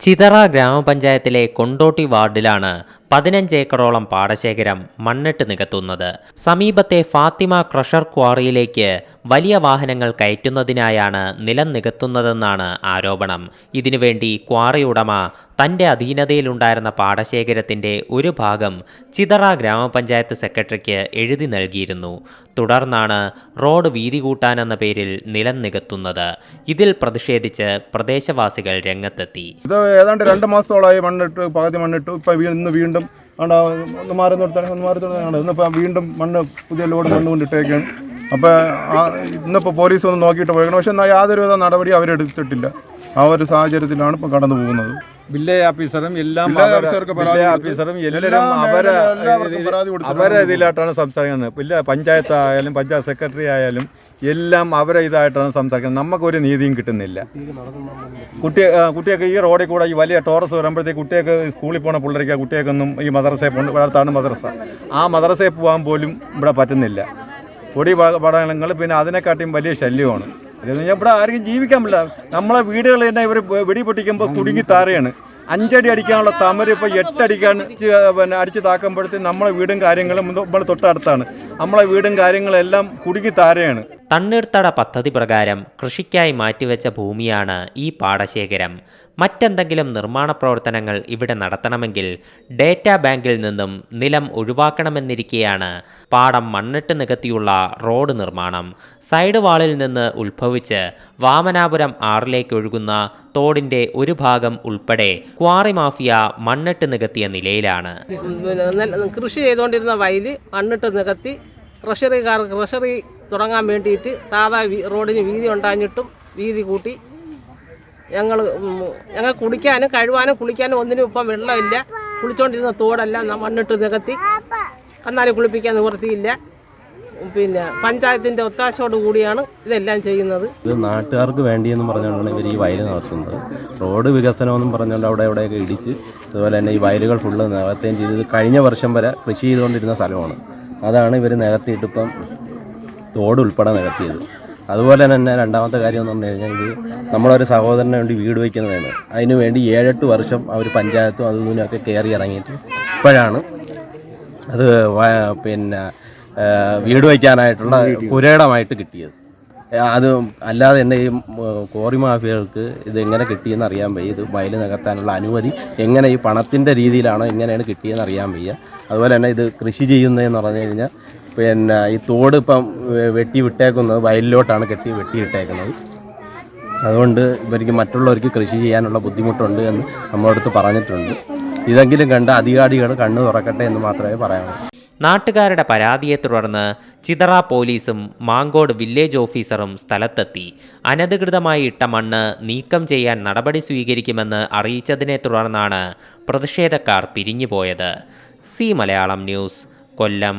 ചിതറ ഗ്രാമപഞ്ചായത്തിലെ കൊണ്ടോട്ടി വാർഡിലാണ് പതിനഞ്ച് ഏക്കറോളം പാടശേഖരം മണ്ണിട്ട് നികത്തുന്നത്. സമീപത്തെ ഫാത്തിമ ക്രഷർ ക്വാറിയിലേക്ക് വലിയ വാഹനങ്ങൾ കയറ്റുന്നതിനായാണ് നിലം നികത്തുന്നതെന്നാണ് ആരോപണം. ഇതിനുവേണ്ടി ക്വാറി ഉടമ തന്റെ അധീനതയിലുണ്ടായിരുന്ന പാടശേഖരത്തിന്റെ ഒരു ഭാഗം ചിതറ ഗ്രാമപഞ്ചായത്ത് സെക്രട്ടറിക്ക് എഴുതി നൽകിയിരുന്നു. തുടർന്നാണ് റോഡ് വീതി കൂട്ടാനെന്ന പേരിൽ നിലം നികത്തുന്നത്. ഇതിൽ പ്രതിഷേധിച്ച് പ്രദേശവാസികൾ രംഗത്തെത്തി. ഇത് ഏതാണ്ട് രണ്ട് മാസത്തോളമായി മണ്ണിട്ട് പകുതി മണ്ണിട്ട് ഇപ്പം വീണ്ടും ആണ്ടാ ഒന്ന് മാറി നിർത്താൻ ഒന്ന് മാറി നിർത്താൻ ഇന്നിപ്പോൾ വീണ്ടും മണ്ണ് പുതിയ ലോഡ് മണ്ണ് കൊണ്ടിട്ടേക്കാണ് അപ്പോൾ ഇന്നിപ്പോൾ പോലീസ് ഒന്ന് നോക്കിയിട്ട് പോയേക്കണം. പക്ഷെ എന്നാൽ യാതൊരുവിധ നടപടി അവരെടുത്തിട്ടില്ല. ആ ഒരു സാഹചര്യത്തിലാണ് ഇപ്പോൾ കടന്നു പോകുന്നത്. വില്ലേജ് ഓഫീസറും എല്ലാം. ഓഫീസറും എല്ലാം അവരെ അവരെ ഇതിലായിട്ടാണ് സംസാരിക്കുന്നത്. പിന്നെ പഞ്ചായത്ത് ആയാലും പഞ്ചായത്ത് സെക്രട്ടറി ആയാലും എല്ലാം അവരെ ഇതായിട്ടാണ് സംസാരിക്കുന്നത്. നമുക്കൊരു നീതിയും കിട്ടുന്നില്ല. കുട്ടി കുട്ടിയൊക്കെ ഈ റോഡിൽ കൂടെ ഈ വലിയ ടോറസ് വരുമ്പോഴത്തേക്ക് കുട്ടിയൊക്കെ സ്കൂളിൽ പോണ പിള്ളേർക്ക് കുട്ടിയൊക്കൊന്നും ഈ മദ്രസയെ പോകണം വളർത്താണ് മദ്രസ. ആ മദ്രസയിൽ പോകാൻ പോലും ഇവിടെ പറ്റുന്നില്ല. പൊടി പടങ്ങൾ പിന്നെ അതിനെക്കാട്ടിയും വലിയ ശല്യമാണ്. ഇതെന്ന് ഇവിടെ ആർക്കും ജീവിക്കാൻ പറ്റില്ല. നമ്മളെ വീടുകൾ തന്നെ ഇവർ വെടി പൊട്ടിക്കുമ്പോൾ കുടുങ്ങി താറയാണ് അഞ്ചടി അടിക്കാനുള്ള തമര് ഇപ്പോൾ എട്ടടിക്കാൻ പിന്നെ അടിച്ച് താക്കുമ്പോഴത്തേക്ക് നമ്മളെ വീടും കാര്യങ്ങളും നമ്മൾ തൊട്ടടുത്താണ്. നമ്മളെ വീടും കാര്യങ്ങളെല്ലാം കുടുങ്ങി താരയാണ് തണ്ണീർത്തട പദ്ധതി പ്രകാരം കൃഷിക്കായി മാറ്റിവെച്ച ഭൂമിയാണ് ഈ പാടശേഖരം. മറ്റെന്തെങ്കിലും നിർമ്മാണ പ്രവർത്തനങ്ങൾ ഇവിടെ നടത്തണമെങ്കിൽ ഡേറ്റാ ബാങ്കിൽ നിന്നും നിലം ഒഴിവാക്കണമെന്നിരിക്കെയാണ് പാടം മണ്ണിട്ട് നികത്തിയുള്ള റോഡ് നിർമ്മാണം. സൈഡ് വാളിൽ നിന്ന് ഉത്ഭവിച്ച് വാമനാപുരം ആറിലേക്ക് ഒഴുകുന്ന തോടിന്റെ ഒരു ഭാഗം ഉൾപ്പെടെ ക്വാറി മാഫിയ മണ്ണിട്ട് നികത്തിയ നിലയിലാണ്. കൃഷി ചെയ്തുകൊണ്ടിരുന്ന വയൽ മണ്ണിട്ട് നികത്തി ക്രഷറിക്കാർ ക്രഷറി തുടങ്ങാൻ വേണ്ടിയിട്ട് സാധാ റോഡിന് വീതി ഉണ്ടാഞ്ഞിട്ടും വീതി കൂട്ടി ഞങ്ങൾ ഞങ്ങൾ കുടിക്കാനും കഴുവാനും കുളിക്കാനും ഒന്നിനും ഇപ്പം വെള്ളമില്ല. കുളിച്ചോണ്ടിരുന്ന തോടെല്ലാം മണ്ണിട്ട് നികത്തി. കന്നാലി കുളിപ്പിക്കാൻ നിവൃത്തിയില്ല. പിന്നെ പഞ്ചായത്തിന്റെ ഒത്താശയോട് കൂടിയാണ് ഇതെല്ലാം ചെയ്യുന്നത്. ഇത് നാട്ടുകാർക്ക് വേണ്ടിയെന്ന് പറഞ്ഞുകൊണ്ടാണ് ഇവർ ഈ വയൽ നടത്തുന്നത്. റോഡ് വികസനമെന്നും പറഞ്ഞുകൊണ്ട് അവിടെ ഇവിടെയൊക്കെ ഇടിച്ച് അതുപോലെ തന്നെ ഈ വയലുകൾ ഫുള്ള് നികത്തുകയും ചെയ്തത് കഴിഞ്ഞ വർഷം വരെ കൃഷി ചെയ്തുകൊണ്ടിരുന്ന സ്ഥലമാണ്. അതാണ് ഇവർ നികത്തിയിട്ട് ഇപ്പം തോട് ഉൾപ്പെടെ നികത്തിയത് അതുപോലെ തന്നെ രണ്ടാമത്തെ കാര്യം എന്ന് പറഞ്ഞു കഴിഞ്ഞാൽ ഇത് നമ്മളൊരു സഹോദരന് വേണ്ടി വീട് വയ്ക്കുന്നതാണ്. അതിനു വേണ്ടി ഏഴെട്ട് വർഷം അവർ പഞ്ചായത്തും അതും ഇതിനൊക്കെ കയറി ഇറങ്ങിയിട്ട് ഇപ്പോഴാണ് അത് പിന്നെ വീട് വയ്ക്കാനായിട്ടുള്ള പുരയിടമായിട്ട് കിട്ടിയത്. അത് അല്ലാതെ തന്നെ ഈ കോറി മാഫിയകൾക്ക് ഇത് എങ്ങനെ കിട്ടിയെന്ന് അറിയാൻ വയ്യ. ഇത് വയൽ നികത്താനുള്ള അനുമതി എങ്ങനെ ഈ പണത്തിന്റെ രീതിയിലാണോ എങ്ങനെയാണ് കിട്ടിയെന്ന് അറിയാൻ വയ്യ. അതുപോലെ തന്നെ ഇത് കൃഷി ചെയ്യുന്നതെന്ന് പറഞ്ഞു കഴിഞ്ഞാൽ പിന്നെ ഈ തോട് ഇപ്പം വെട്ടി വിട്ടേക്കുന്നത് വയലിലോട്ടാണ് കെട്ടി വെട്ടി വെട്ടിയിട്ടേക്കുന്നത്. അതുകൊണ്ട് ഇവർക്ക് മറ്റുള്ളവർക്ക് കൃഷി ചെയ്യാനുള്ള ബുദ്ധിമുട്ടുണ്ട് എന്ന് നമ്മളടുത്ത് പറഞ്ഞിട്ടുണ്ട്. ഇതെങ്കിലും കണ്ട് അധികാരികൾ കണ്ണു തുറക്കട്ടെ എന്ന് മാത്രമേ പറയാനുള്ളൂ നാട്ടുകാരുടെ പരാതിയെ തുടർന്ന് ചിതറ പോലീസും മാങ്കോട് വില്ലേജ് ഓഫീസറും സ്ഥലത്തെത്തി. അനധികൃതമായി ഇട്ട മണ്ണ് നീക്കം ചെയ്യാൻ നടപടി സ്വീകരിക്കുമെന്ന് അറിയിച്ചതിനെ തുടർന്നാണ് പ്രതിഷേധക്കാർ പിരിഞ്ഞുപോയത്. C Malayalam news Kollam.